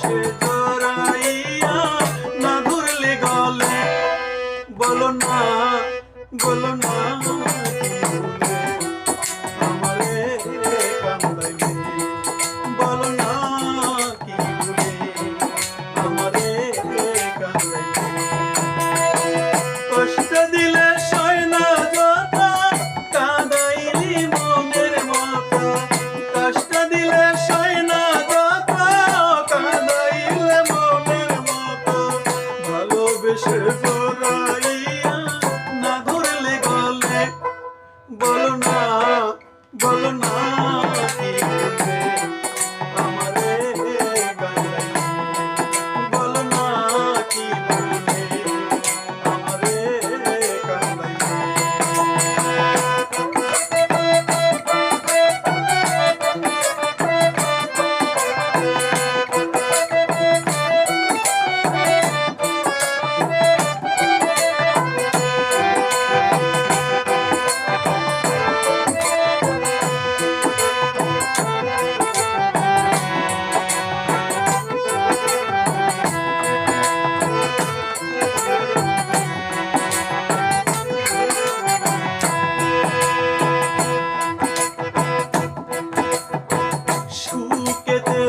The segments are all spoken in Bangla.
should bolna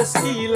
Christy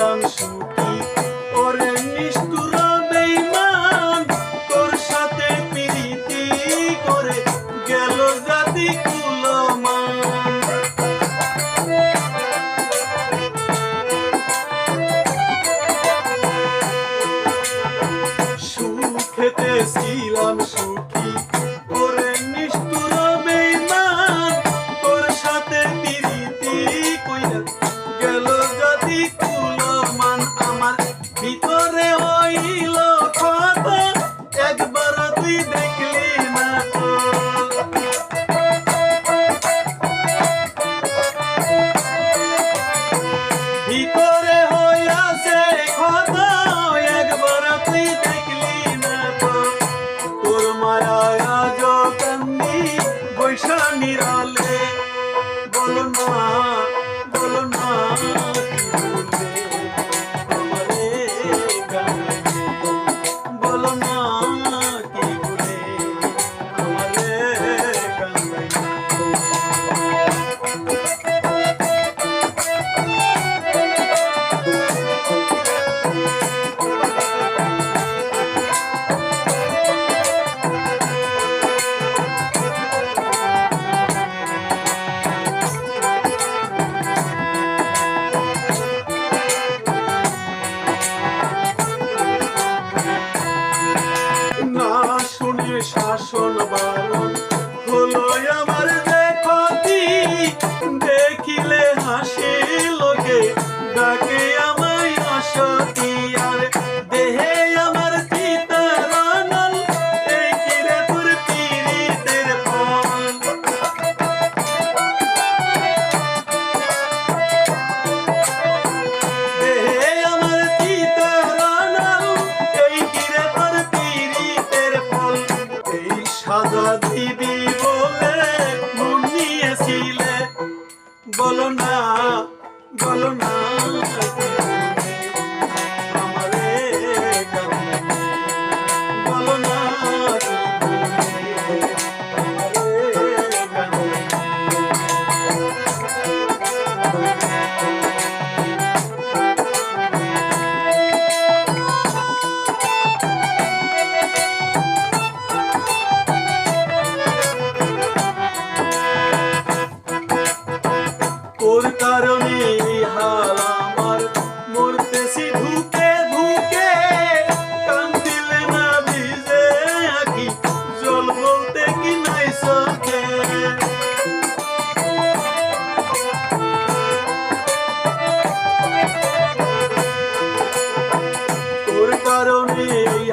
Krishna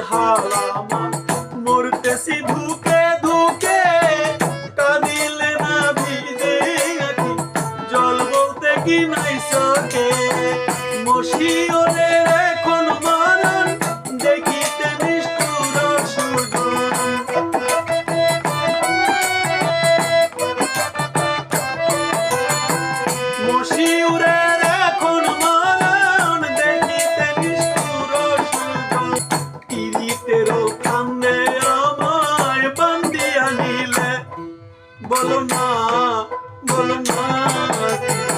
হাল আমার মরতেছি ধুকে ধুকে। কাঁদিলে না ভিজে আঁকি, জল বলতে কি নাই সকে মশিও রে বলো না বলো না